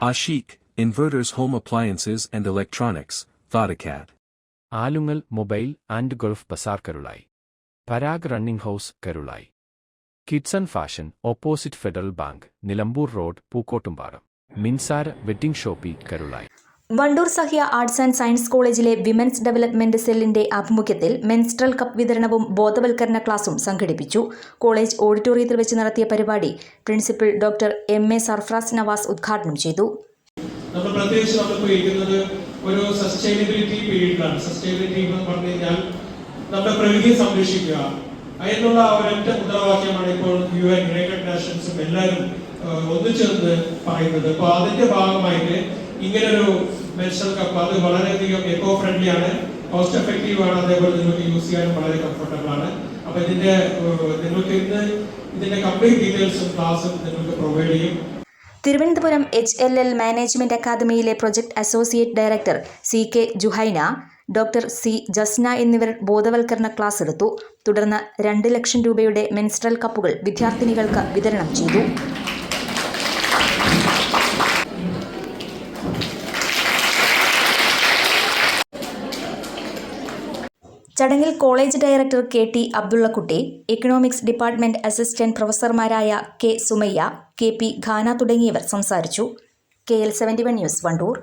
Ashik, Inverters Home Appliances and Electronics, Vodacad. Alungal mobile and gulf Bazar Karulai Parag running house Karulai കിഡ്സൺ fashion opposite federal bank Nilambur road Pookkottumpadam Minsara wedding shoppe Karulayi Wandoor Sahya arts and science കോളേജിലെ women's development സെല്ലിന്റെ ആഭിമുഖ്യത്തിൽ menstrual cup വിതരണവും ബോധവൽക്കരണ ക്ലാസും സംഘടിപ്പിച്ചു. College ഓഡിറ്റോറിയത്തിൽ വെച്ച് നടത്തിയ പരിപാടി principal doctor M A Sarfraz Nawas ഉദ്ഘാടനം ചെയ്തു. നമ്മൾ പ്രത്യേകിച്ച് നമ്മളിപ്പോൾ ഇരിക്കുന്നത് ഒരു സസ്റ്റൈനബിലിറ്റി പീരീഡിലാണ് സസ്റ്റൈനബിലിറ്റി എന്ന് പറഞ്ഞു കഴിഞ്ഞാൽ നമ്മുടെ പ്രകൃതിയെ സംരക്ഷിക്കുക. അതിനുള്ള ഒരൊറ്റ മുദ്രാവാക്യമാണ് ഇപ്പോൾ യു എൻ യുണൈറ്റഡ് നാഷൻസും എല്ലാവരും ഒന്നുചേർന്ന് പറയുന്നത്. അപ്പോൾ അതിന്റെ ഭാഗമായിട്ട് ഇങ്ങനൊരു മെൻസ്ട്രൽ കപ്പ് അത് വളരെയധികം എക്കോ ഫ്രണ്ട്ലി ആണ്. കോസ്റ്റ് എഫക്റ്റീവ് ആണ് അതേപോലെ നിങ്ങൾക്ക് യൂസ് ചെയ്യാനും വളരെ കംഫർട്ടബിൾ ആണ്. അപ്പൊ ഇതിന്റെ നിങ്ങൾക്ക് ഇന്ന് ഇതിന്റെ കംപ്ലീറ്റ് ഡീറ്റെയിൽസും ക്ലാസ്സും നിങ്ങൾക്ക് പ്രൊവൈഡ് ചെയ്യും. Thiruvananthapuram H L L management അക്കാദമിയിലെ project associate director C K Juhaina doctor C Jasna എന്നിവർ ബോധവൽക്കരണ ക്ലാസ് എടുത്തു. തുടർന്ന് രണ്ട് ലക്ഷം രൂപയുടെ മെൻസ്ട്രൽ കപ്പുകൾ വിദ്യാർത്ഥിനികൾക്ക് വിതരണം ചെയ്തു. ചടങ്ങിൽ college director K T Abdullakutty economics department assistant പ്രൊഫസർമാരായ K Sumayya K P Khana തുടങ്ങിയവർ സംസാരിച്ചു. K L seventy one news Wandoor.